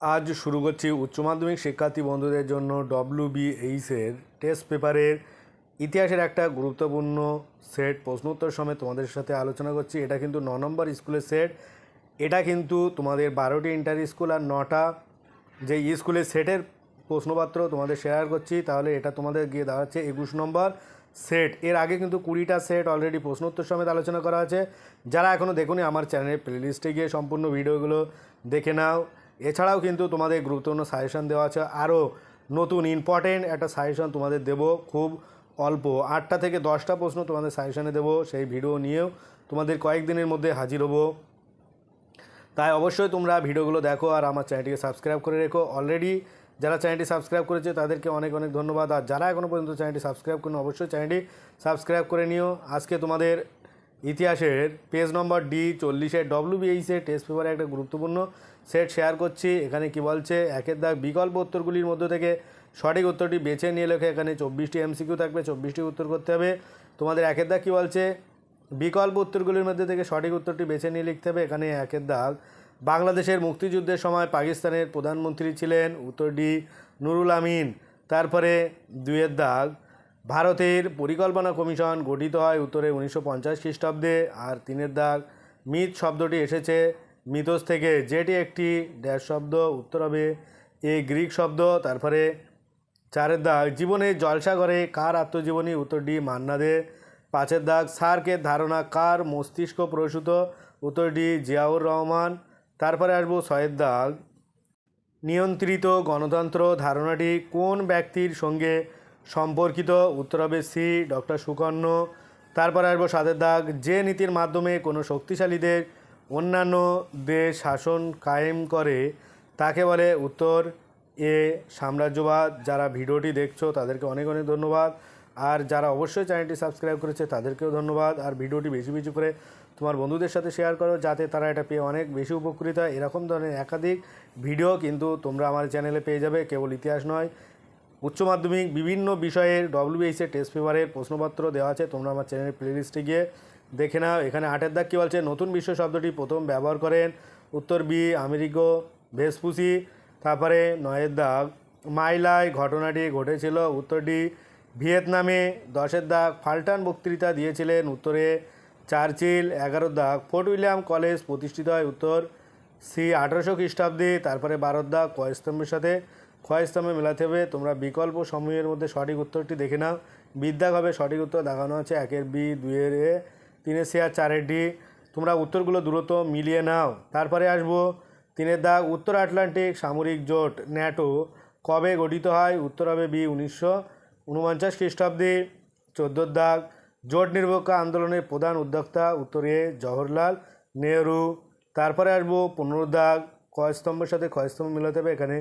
আজ শুরু করছি উচ্চ মাধ্যমিক শিক্ষার্থী বন্ধুদের জন্য ডব্লিউ বিএইচের টেস্ট পেপারের ইতিহাসের একটা গুরুত্বপূর্ণ সেট প্রশ্ন উত্তর সময় তোমাদের সাথে আলোচনা করছি। এটা কিন্তু ন নম্বর স্কুলের সেট এটা কিন্তু তোমাদের বারোটি ইন্টার স্কুল আর নটা যে স্কুলের সেটের প্রশ্নপত্র তোমাদের শেয়ার করছি। তাহলে এটা তোমাদের গিয়ে দাঁড়াচ্ছে একুশ নম্বর সেট এর আগে কিন্তু কুড়িটা সেট অলরেডি প্রশ্ন উত্তর সমেত আলোচনা করা আছে। যারা এখনও দেখুনি আমার চ্যানেলের প্লেলিস্টে গিয়ে সম্পূর্ণ ভিডিওগুলো দেখে নাও। এছাড়াও কিন্তু তোমাদের গুরুত্বপূর্ণ সাজেশন দেওয়া আছে। আরও নতুন ইম্পর্টেন্ট একটা সাজেশন তোমাদের দেব খুব অল্প। আটটা থেকে দশটা প্রশ্ন তোমাদের সাজেশনে দেবো সেই ভিডিও নিয়েও। তোমাদের কয়েকদিনের মধ্যে হাজির হব। তাই অবশ্যই তোমরা ভিডিওগুলো দেখো আর আমার চ্যানেলটিকে সাবস্ক্রাইব করে রেখো। অলরেডি যারা চ্যানেলটি সাবস্ক্রাইব করেছে, তাদেরকে অনেক অনেক ধন্যবাদ। আর যারা এখনও পর্যন্ত চ্যানেলটি সাবস্ক্রাইব করেন, অবশ্যই চ্যানেলটি সাবস্ক্রাইব করে নিও। আজকে তোমাদের ইতিহাসের পেজ নম্বর ডি চল্লিশের ডব্লিউ বিএইসের টেস্ট পেপারে একটা গুরুত্বপূর্ণ সেট শেয়ার করছি। এখানে কি বলছে? একের দাগ বিকল্প উত্তরগুলির মধ্য থেকে সঠিক উত্তরটি বেছে নিয়ে লেখে। এখানে চব্বিশটি এমসিকিউ থাকবে, চব্বিশটি উত্তর করতে হবে। তোমাদের একের দাগ কী বলছে? বিকল্প উত্তরগুলির মধ্যে থেকে সঠিক উত্তরটি বেছে নিয়ে লিখতে হবে। এখানে একের দাগ বাংলাদেশের মুক্তিযুদ্ধের সময় পাকিস্তানের প্রধানমন্ত্রী ছিলেন, উত্তর ডি নুরুল আমিন। তারপরে দুইয়ের দাগ, ভারতের পরিকল্পনা কমিশন গঠিত হয় উত্তরে উনিশশো পঞ্চাশ খ্রিস্টাব্দে। আর তিনের দাগ, মিথ শব্দটি এসেছে মিথোস থেকে যেটি একটি ড্যাশ শব্দ, উত্তর হবে এ গ্রিক শব্দ, তারপরে চারের দাগ, জীবনে জলসা করে কার আত্মজীবনী, উত্তর ডি মান্না দে পাঁচের দাগ সার্কের ধারণা কার মস্তিষ্ক প্রসূত, উত্তর ডি জিয়াউর রহমান, তারপরে আসব ছয়ের দাগ। নিয়ন্ত্রিত গণতন্ত্র ধারণাটি কোন ব্যক্তির সঙ্গে সম্পর্কিত, উত্তর হবে সি ডক্টর সুকর্ণ, তারপরে আসব সাতের দাগ, যে নীতির মাধ্যমে কোনো শক্তিশালীদের অন্যান্য দেশ শাসন কায়েম করে, তাকে বলে উত্তর এ সাম্রাজ্যবাদ। যারা ভিডিওটি দেখছ, তাদেরকে অনেক অনেক ধন্যবাদ। আর যারা অবশ্যই চ্যানেলটি সাবস্ক্রাইব করেছে, তাদেরকেও ধন্যবাদ। আর ভিডিওটি বেশি বেশি করে তোমার বন্ধুদের সাথে শেয়ার করো, যাতে তারা এটা পেয়ে অনেক বেশি উপকৃত হয়। এরকম ধরনের একাধিক ভিডিও কিন্তু তোমরা আমার চ্যানেলে পেয়ে যাবে, কেবল ইতিহাস নয়। উচ্চ মাধ্যমিক বিভিন্ন বিষয়ের ডব্লিউবিএসের টেস্ট পেপারের প্রশ্নপত্র দেওয়া আছে, তোমরা আমার চ্যানেলের প্লেলিস্টে গিয়ে দেখে নাও, এখানে আটের দাগ কী বলছে? নতুন বিশ্ব শব্দটি প্রথম ব্যবহার করেন উত্তর বি আমেরিকো ভেসপুসি, তারপরে নয়ের দাগ। মাইলায় ঘটনাটি ঘটেছিল উত্তর ডি, ভিয়েতনামে দশের দাগ। ফাল্টান বক্তৃতা দিয়েছিলেন উত্তরে চার্চিল এগারো দাগ। ফোর্ট উইলিয়াম কলেজ প্রতিষ্ঠিত হয় উত্তর সি, আঠারোশো খ্রিস্টাব্দে, তারপরে বারোর দাগ। কয়স্তম্ভের সাথে ক্ষয়স্তম্ভে মেলাতে হবে। তোমরা বিকল্প সময়ের মধ্যে সঠিক উত্তরটি দেখে নাও। বিদ্যাগ হবে সঠিক উত্তর দেখানো আছে। একের বি, দুইয়ের এ। তিনের সি আর চারের ডি তোমরা উত্তরগুলো দ্রুত মিলিয়ে নাও। তারপরে আসব তিনের দাগ উত্তর আটলান্টিক সামরিক জোট, ন্যাটো। কবে গঠিত হয়? উত্তর হবে বি উনিশশো উনপঞ্চাশ খ্রিস্টাব্দে। চোদ্দোর দাগ, জোট নিরপেক্ষ আন্দোলনের প্রধান উদ্যোক্তা উত্তরে জওহরলাল নেহরু। তারপরে আসব পনেরো দাগ কয়স্তম্ভের সাথে ক্ষয়স্তম্ভ মিলাতে হবে এখানে?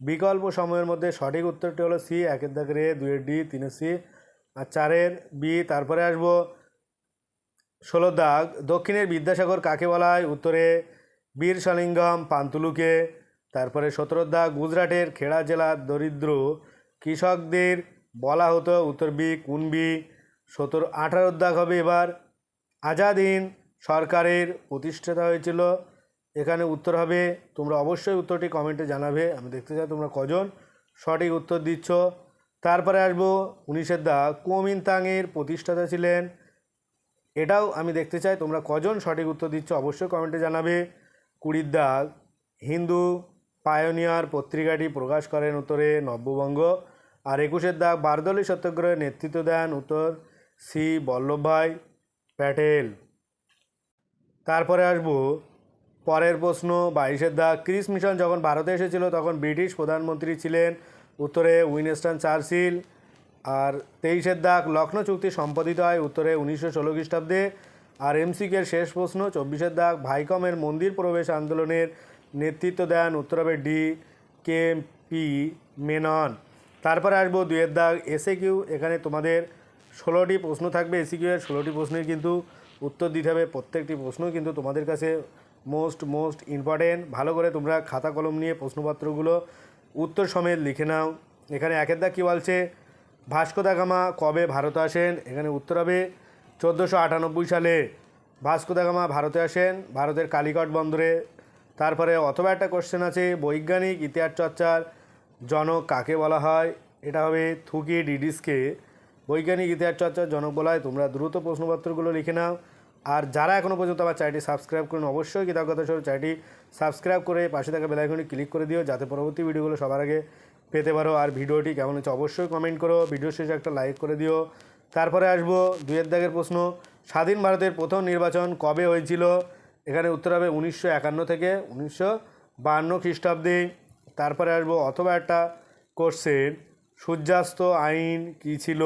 বিকল্প সময়ের মধ্যে সঠিক উত্তরটি হলো সি, একের দাগের এ দুয়ের ডি, তিনের সি আর চারের বি। তারপরে আসব ষোলো দাগ, দক্ষিণের বিদ্যাসাগর কাকে বলা হয়? উত্তরে বীর সলিঙ্গম, পান্তুলুকে। তারপরে সতেরো দাগ, গুজরাটের খেড়া জেলার দরিদ্র। কৃষকদের বলা হতো উত্তর বি কুনবি সতেরো, আঠারো দাগ হবে এবার আজাদ হিন্দ সরকারের প্রতিষ্ঠাতা হয়েছিল। এখানে উত্তর হবে, তোমরা অবশ্যই উত্তরটি কমেন্টে জানাবে। আমি দেখতে চাই তোমরা কজন সঠিক উত্তর দিচ্ছ। তারপরে আসব উনিশের দাগ কুমিনতাংয়ের প্রতিষ্ঠাতা ছিলেন এটাও আমি দেখতে চাই, তোমরা কজন সঠিক উত্তর দিচ্ছ অবশ্যই কমেন্টে জানাবে। কুড়ির দাগ হিন্দু পায়োনিয়ার পত্রিকাটি প্রকাশ করেন উত্তরে নব্যবঙ্গ। আর একুশের দাগ বারদলি সত্যাগ্রহের নেতৃত্ব দেন উত্তর সি বল্লভভাই প্যাটেল। তারপরে আসব, পরের প্রশ্ন, বাইশের দাগ ক্রিস মিশন যখন ভারতে এসেছিল তখন ব্রিটিশ প্রধানমন্ত্রী ছিলেন উত্তরে উইনস্টন চার্চিল। আর তেইশের দাগ লখনৌ চুক্তি সম্পাদিত হয় উত্তরে উনিশশো ষোলো খ্রিস্টাব্দে। আর এমসিকের শেষ প্রশ্ন, চব্বিশের দাগ, ভাইকমের মন্দির প্রবেশ আন্দোলনের নেতৃত্ব দেন উত্তর হবে ডি কে পি মেনন। তারপরে আসব দুয়ের দাগ এসে কিউ এখানে তোমাদের ষোলোটি প্রশ্ন থাকবে। এসি কিউ এর ষোলোটি প্রশ্নের কিন্তু উত্তর দিতে হবে। প্রত্যেকটি প্রশ্ন কিন্তু তোমাদের কাছে মোস্ট মোস্ট ইম্পর্টেন্ট। ভালো করে তোমরা খাতা কলম নিয়ে প্রশ্নপত্রগুলো উত্তর সমেত লিখে নাও। এখানে একের দাগ কী বলছে? ভাস্কো দা গামা কবে ভারতে আসেন? এখানে উত্তর হবে চোদ্দোশো আটানব্বই সালে। ভাস্কো দা গামা ভারতে আসেন, ভারতের কালিকট বন্দরে। তারপরে অথবা একটা কোশ্চেন আছে, বৈজ্ঞানিক ইতিহাস চর্চার জনক কাকে বলা হয়? এটা হবে থুকি ডিডিসকে। বৈজ্ঞানিক ইতিহাস চর্চার জনক বলা হয়। তোমরা দ্রুত প্রশ্নপত্রগুলো লিখে নাও। আর যারা এখনও পর্যন্ত আমার চ্যানেলটি সাবস্ক্রাইব করুন, অবশ্যই কৃতজ্ঞতা স্বরূপ চ্যানেলটি সাবস্ক্রাইব করে পাশে থাকা বেলাইকনটি ক্লিক করে দিও, যাতে পরবর্তী ভিডিওগুলো সবার আগে পেতে পারো। আর ভিডিওটি কেমন হচ্ছে অবশ্যই কমেন্ট করো ভিডিও শেষে একটা লাইক করে দিও। তারপরে আসব দুয়ের দাগের প্রশ্ন। স্বাধীন ভারতের প্রথম নির্বাচন কবে হয়েছিল? এখানে উত্তর হবে উনিশশো একান্ন থেকে উনিশশো বাহান্ন খ্রিস্টাব্দে। তারপরে আসব অথবা একটা কোর্সের সূর্যাস্ত আইন কী ছিল?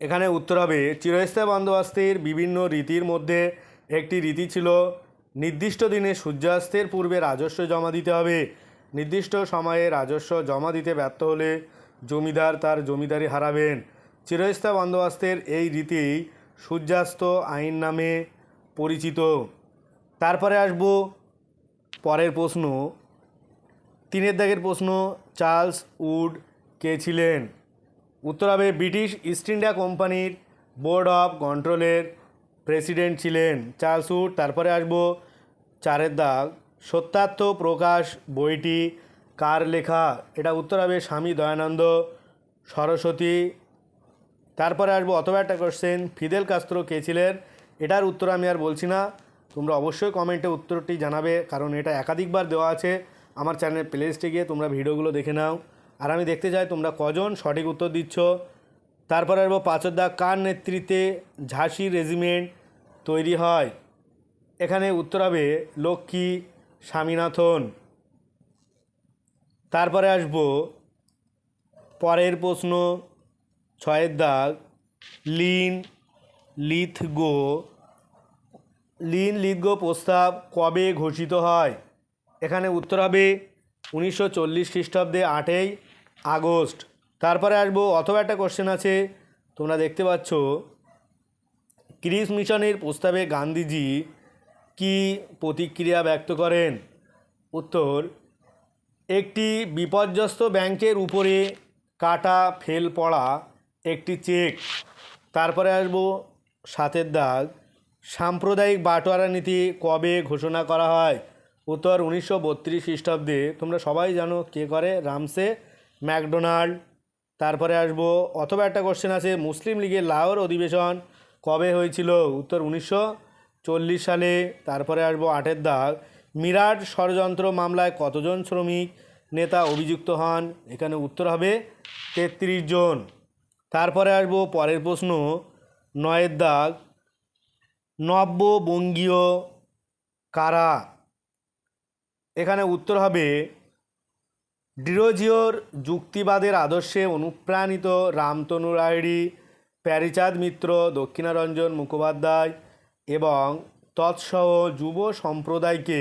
এখানে উত্তর হবে, চিরস্থায়ী বন্দোবস্তের বিভিন্ন রীতির মধ্যে একটি রীতি ছিল, নির্দিষ্ট দিনে সূর্যাস্তের পূর্বে রাজস্ব জমা দিতে হবে। নির্দিষ্ট সময়ে রাজস্ব জমা দিতে ব্যর্থ হলে জমিদার তার জমিদারি হারাবেন। চিরস্থায়ী বন্দোবস্তের এই রীতি সূর্যাস্ত আইন নামে পরিচিত। তারপরে আসব পরের প্রশ্ন। তিনের দাগের প্রশ্ন, চার্লস উড কে ছিলেন? উত্তর হবে ব্রিটিশ ইস্ট ইন্ডিয়া কোম্পানির বোর্ড অফ কন্ট্রোলের প্রেসিডেন্ট ছিলেন চার্লস উড। তারপরে আসব চারের দাগ। সত্যার্থ প্রকাশ বইটি কার লেখা? এটা উত্তর হবে স্বামী দয়ানন্দ সরস্বতী। তারপরে আসব অথবা একটা কোশ্চেন, ফিদেল কাস্ত্রো কে ছিলেন? এটার উত্তর আমি আর বলছি না। তোমরা অবশ্যই কমেন্টে উত্তরটি জানাবে, কারণ এটা একাধিকবার দেওয়া আছে আমার চ্যানেল প্লেলিস্টে গিয়ে তোমরা ভিডিওগুলো দেখে নাও। আর আমি দেখতে চাই তোমরা কজন সঠিক উত্তর দিচ্ছ। তারপরে আসব পাঁচর দাগ কার নেতৃত্বে ঝাঁসি রেজিমেন্ট তৈরি হয়? এখানে উত্তর হবে লক্ষ্মী স্বামীনাথন। তারপরে আসব পরের প্রশ্ন, ছয়ের দাগ, লিন লিথগো। লিন লিথগো প্রস্তাব কবে ঘোষিত হয়? এখানে উত্তর হবে উনিশশো চল্লিশ খ্রিস্টাব্দে আটই আগস্ট। তারপরে আসব, অথবা একটা কোশ্চেন আছে, তোমরা দেখতে পাচ্ছ ক্রিস মিশনের প্রস্তাবে গান্ধীজি কি প্রতিক্রিয়া ব্যক্ত করেন? উত্তর, একটি বিপর্যস্ত ব্যাংকের উপরে কাটা ফেল পড়া একটি চেক। তারপরে আসব, সাতের দাগ, সাম্প্রদায়িক বাটোয়ারা নীতি কবে ঘোষণা করা হয়? উত্তর, উনিশশো বত্রিশ খ্রিস্টাব্দে, তোমরা সবাই জানো কে করে? Ramsay MacDonald. তারপরে আসব, অথবা একটা কোশ্চেন আছে, মুসলিম লীগের লাহোর অধিবেশন কবে হয়েছিল? উত্তর উনিশশো চল্লিশ সালে, তারপরে আসব আটের দাগ। মিরাট ষড়যন্ত্র মামলায় কতজন শ্রমিক নেতা অভিযুক্ত হন? এখানে উত্তর হবে তেত্রিশ জন। তারপরে আসব পরের প্রশ্ন, নয়ের দাগ। নব্য বঙ্গীয় কারা? এখানে উত্তর হবে ডিরোজিওর যুক্তিবাদের আদর্শে অনুপ্রাণিত রামতনু রায়ড়ি, প্যারিচাঁদ মিত্র, দক্ষিণারঞ্জন মুখোপাধ্যায় এবং তৎসহ যুব সম্প্রদায়কে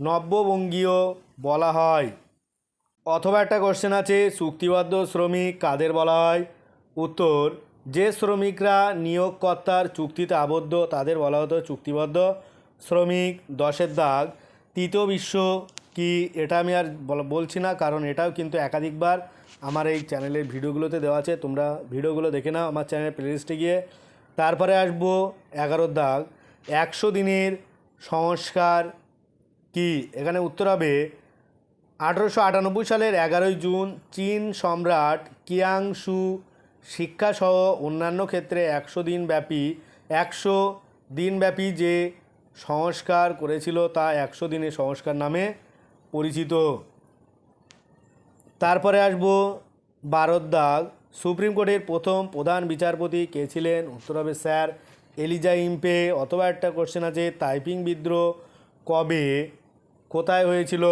নব্যবঙ্গীয় বলা হয়। অথবা একটা কোশ্চেন আছে চুক্তিবদ্ধ শ্রমিক কাদের বলা হয়? উত্তর, যে শ্রমিকরা নিয়োগকর্তার চুক্তিতে আবদ্ধ তাদের বলা হতো চুক্তিবদ্ধ শ্রমিক। দশের দাগ তৃতীয় বিশ্ব কি এটা আমি আর বল- বলছি না, কারণ এটাও কিন্তু একাধিকবার আমার এই চ্যানেলের ভিডিওগুলোতে দেওয়া আছে। তোমরা ভিডিওগুলো দেখে নাও আমার চ্যানেলের প্লেলিস্টে গিয়ে। তারপরে আসব এগারোর দাগ। একশো দিনের সংস্কার কি? এখানে উত্তর হবে, আঠেরোশো আটানব্বই সালের এগারোই জুন চীন সম্রাট কিয়াংশু শিক্ষাসহ অন্যান্য ক্ষেত্রে একশো দিনব্যাপী একশো দিনব্যাপী যে সংস্কার করেছিল তা একশো দিনের সংস্কার নামে পরিচিত। তারপরে আসব বারোর দাগ। সুপ্রিম কোর্টের প্রথম প্রধান বিচারপতি কে ছিলেন? উত্তর হবে স্যার এলিজা ইম্পে। অথবা একটা কোশ্চেন আছে, তাইপিং বিদ্রোহ কবে? কোথায় হয়েছিল?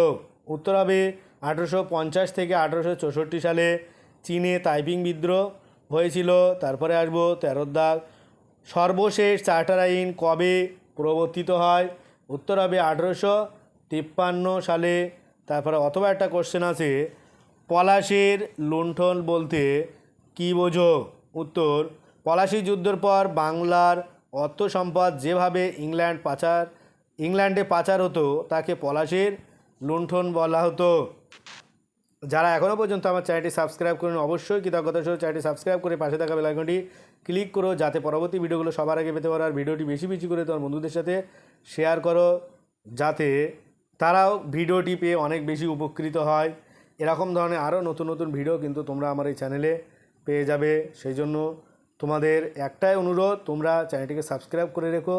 উত্তর হবে আঠেরোশো পঞ্চাশ থেকে আঠেরোশো চৌষট্টি সালে চীনে তাইপিং বিদ্রোহ হয়েছিল। তারপরে আসব তেরোর দাগ। সর্বশেষ চার্টার আইন কবে প্রবর্তিত হয়? উত্তর হবে আঠেরোশো তিপ্পান্ন সালে তারপরে অথবা একটা কোশ্চেন আছে, পলাশের লুণ্ঠন বলতে কী বোঝো? উত্তর, পলাশি যুদ্ধের পর বাংলার অর্থ সম্পদ যেভাবে ইংল্যান্ড পাচার, ইংল্যান্ডে পাচার হতো, তাকে পলাশের লুণ্ঠন বলা হতো। যারা এখনও পর্যন্ত আমার চ্যানেলটি সাবস্ক্রাইব করুন, অবশ্যই কৃতজ্ঞতা সহ চ্যানেলটি সাবস্ক্রাইব করে পাশে থাকা বেলাইকনটি ক্লিক করো, যাতে পরবর্তী ভিডিওগুলো সবার আগে পেতে পারো। আর ভিডিওটি বেশি বেশি করে তোমার বন্ধুদের সাথে শেয়ার করো, যাতে তারাও ভিডিওটি পেয়ে অনেক বেশি উপকৃত হয়। এরকম ধরনের আরও নতুন নতুন ভিডিও কিন্তু তোমরা আমার এই চ্যানেলে পেয়ে যাবে। সেই জন্য তোমাদের একটাই অনুরোধ, তোমরা চ্যানেলটিকে সাবস্ক্রাইব করে রেখো।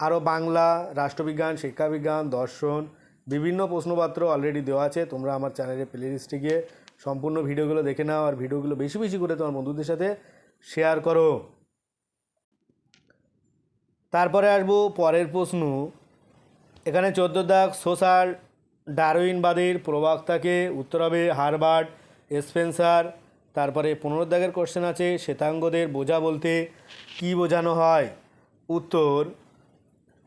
আরও বাংলা, রাষ্ট্রবিজ্ঞান, শিক্ষাবিজ্ঞান, দর্শন, বিভিন্ন প্রশ্নপত্র অলরেডি দেওয়া আছে। তোমরা আমার চ্যানেলের প্লে লিস্টে গিয়ে সম্পূর্ণ ভিডিওগুলো দেখে নাও আর ভিডিওগুলো বেশি বেশি করে তোমার বন্ধুদের সাথে শেয়ার করো। তারপরে আসব পরের প্রশ্ন। এখানে চোদ্দ দাগ, সোশ্যাল, ডারউইনবাদের প্রবক্তাকে উত্তর হবে হারবার্ড স্পেন্সার। তারপরে পনেরো দাগের কোশ্চেন আছে, শ্বেতাঙ্গদের বোঝা বলতে কি বোঝানো হয়? উত্তর,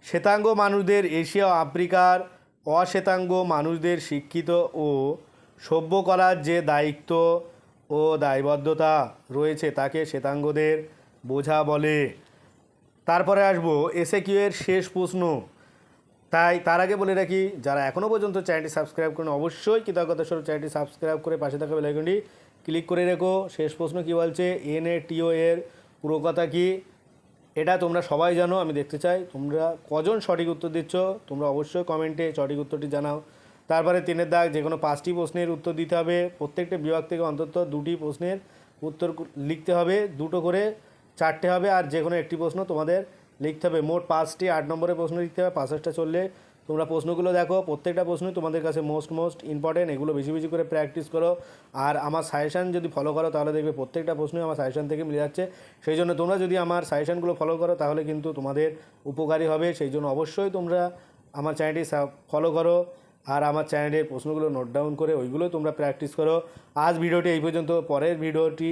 শ্বেতাঙ্গ মানুষদের এশিয়া ও আফ্রিকার অশ্বেতাঙ্গ মানুষদের শিক্ষিত ও সভ্য করার যে দায়িত্ব ও দায়বদ্ধতা রয়েছে, তাকে শ্বেতাঙ্গদের বোঝা বলে। তারপরে আসব এসে কিউ এর শেষ প্রশ্ন। তাই তার আগে বলে রাখি, যারা এখনও পর্যন্ত চ্যানেলটি সাবস্ক্রাইব করেন অবশ্যই কৃতজ্ঞতা স্বরূপ চ্যানেলটি সাবস্ক্রাইব করে পাশে থাকা বেলাইকনটি ক্লিক করে রেখো। শেষ প্রশ্ন কী বলছে? এন এ টিও এর পুরো কথা কী? এটা তোমরা সবাই জানো, আমি দেখতে চাই। তোমরা কজন সঠিক উত্তর দিচ্ছ? তোমরা অবশ্যই কমেন্টে সঠিক উত্তরটি জানাও। তারপরে তিনের দাগ, যে কোনো পাঁচটি প্রশ্নের উত্তর দিতে হবে। প্রত্যেকটা বিভাগ থেকে অন্তত দুটি প্রশ্নের উত্তর লিখতে হবে। দুটো করে চারটে হবে, আর যে কোনো একটি প্রশ্ন তোমাদের লিখতে হবে। মোট পাঁচটি, আট নম্বরের প্রশ্ন লিখতে হবে পাঁচটা চললে তোমরা প্রশ্নগুলো দেখো, প্রত্যেকটা প্রশ্নই তোমাদের কাছে মোস্ট মোস্ট ইম্পর্টেন্ট এগুলো বেশি বেশি করে প্র্যাকটিস করো। আর আমার সাজেশান যদি ফলো করো, তাহলে দেখবে প্রত্যেকটা প্রশ্নই আমার সাজেশান থেকে মিলে যাচ্ছে। সেই জন্য তোমরা যদি আমার সাজেশানগুলো ফলো করো, তাহলে কিন্তু তোমাদের উপকারী হবে। সেই জন্য অবশ্যই তোমরা আমার চ্যানেলটি ফলো করো। আর আমার চ্যানেলের প্রশ্নগুলো নোট ডাউন করে ওইগুলো তোমরা প্র্যাকটিস করো। আজ ভিডিওটি এই পর্যন্ত। পরের ভিডিওটি